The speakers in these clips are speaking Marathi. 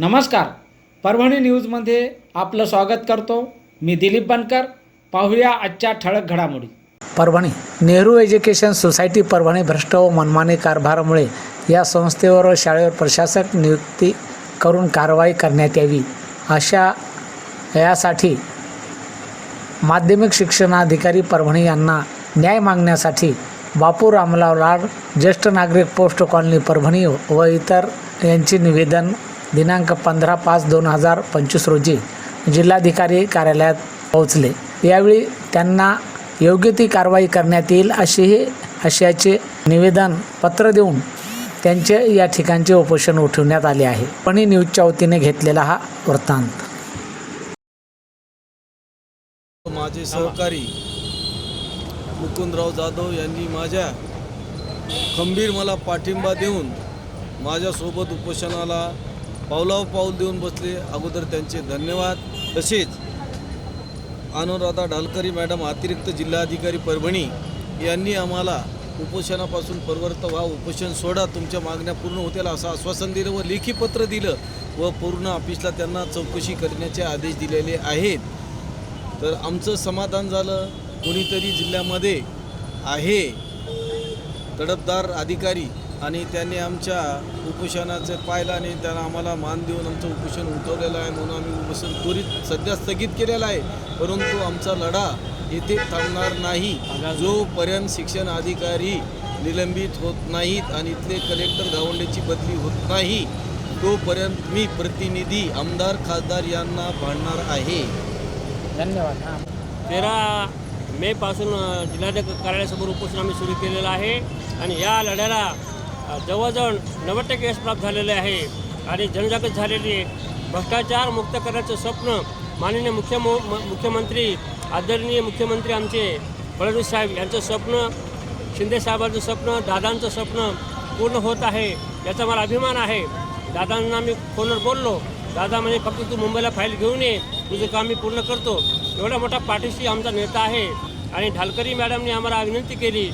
नमस्कार. परभणी न्यूजमध्ये आपलं स्वागत करतो. मी दिलीप बनकर. पाहूया आजच्या ठळक घडामोडी. परभणी नेहरू एज्युकेशन सोसायटी परभणी भ्रष्ट व मनमानी कारभारामुळे या संस्थेवर व शाळेवर प्रशासक नियुक्ती करून कारवाई करण्यात यावी. अशा यासाठी माध्यमिक शिक्षणाधिकारी परभणी यांना न्याय मागण्यासाठी बापू रामलाव लाड ज्येष्ठ नागरिक पोस्ट कॉलनी परभणी व इतर यांचे निवेदन दिनांक पंधरा पाच दोन हजार पंचवीस रोजी जिल्हाधिकारी कार्यालयात पोहोचले. यावेळी त्यांना योग्य ती कारवाई करण्यात येईल असेही अशाचे निवेदन पत्र देऊन त्यांचे या ठिकाणचे उपोषण उठवण्यात आले आहे. पण न्यूजच्या वतीने घेतलेला हा वृत्तांत. माझे सहकारी मुकुंदराव जाधव यांनी माझ्या खंबीर मला पाठिंबा देऊन माझ्यासोबत उपोषणाला पावलाव पाऊल देऊन बसले. अगोदर त्यांचे धन्यवाद. तसेच अनुराधा ढालकरी मॅडम अतिरिक्त जिल्हाधिकारी परभणी यांनी आम्हाला उपोषणापासून परवर्त व्हा उपोषण सोडा तुमच्या मागण्या पूर्ण होतील असं आश्वासन दिलं व लेखी पत्र दिलं व पूर्ण ऑफिसला त्यांना चौकशी करण्याचे आदेश दिलेले आहेत. तर आमचं समाधान झालं. कोणीतरी जिल्ह्यामध्ये आहे तडफदार अधिकारी आणि त्यांनी आमच्या उपोषणाचे पाहिलं आणि त्यांना आम्हाला मान देऊन आमचं उपोषण उठवलेलं आहे म्हणून आम्ही उपोषण त्वरित सध्या स्थगित केलेलं आहे. परंतु आमचा लढा येथे थांबणार नाही. जोपर्यंत शिक्षण अधिकारी निलंबित होत नाहीत आणि इथले कलेक्टर गावंडेची बदली होत नाही तोपर्यंत मी प्रतिनिधी आमदार खासदार यांना भांडणार आहे. धन्यवाद. हां. तेरा मेपासून जिल्हाधिकारी कार्यालयासमोर उपोषण आम्ही सुरू केलेलं आहे. आणि या लढ्याला जवळजवळ नव्वद टक्के यश प्राप्त झालेले आहे. आणि जनजागृत झालेली आहे. भ्रष्टाचार मुक्त करण्याचं स्वप्न माननीय मुख्य मुख्यमंत्री आदरणीय मुख्यमंत्री आमचे फडणवीस साहेब यांचं स्वप्न शिंदेसाहेबांचं स्वप्न दादांचं स्वप्न पूर्ण होत आहे याचा मला अभिमान आहे. दादांना मी फोनवर बोललो दादा म्हणजे फक्त तू मुंबईला फाईल घेऊन ये तुझं काम मी पूर्ण करतो. एवढा मोठा पाठीशी आमचा नेता आहे. आणि ढालकरी मॅडमने आम्हाला विनंती केली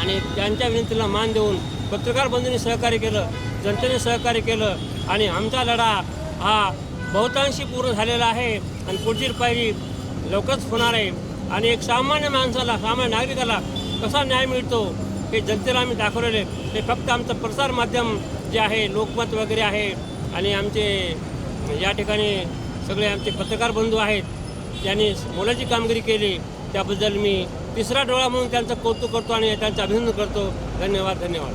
आणि त्यांच्या विनंतीला मान देऊन पत्रकार बंधूंनी सहकार्य केलं जनतेने सहकार्य केलं आणि आमचा लढा हा बहुतांशी पूर्ण झालेला आहे आणि पुढची पायरी लवकरच होणार आहे. आणि एक सामान्य माणसाला सामान्य नागरिकाला कसा न्याय मिळतो हे जनतेला आम्ही दाखवलेले ते फक्त आमचं प्रसार माध्यम जे आहे लोकमत वगैरे आहे आणि आमचे या ठिकाणी सगळे आमचे पत्रकार बंधू आहेत त्यांनी मोलाची कामगिरी केली. त्याबद्दल मी तिसरा डोळा म्हणून त्यांचं कौतुक करतो आणि त्यांचं अभिनंदन करतो. धन्यवाद धन्यवाद.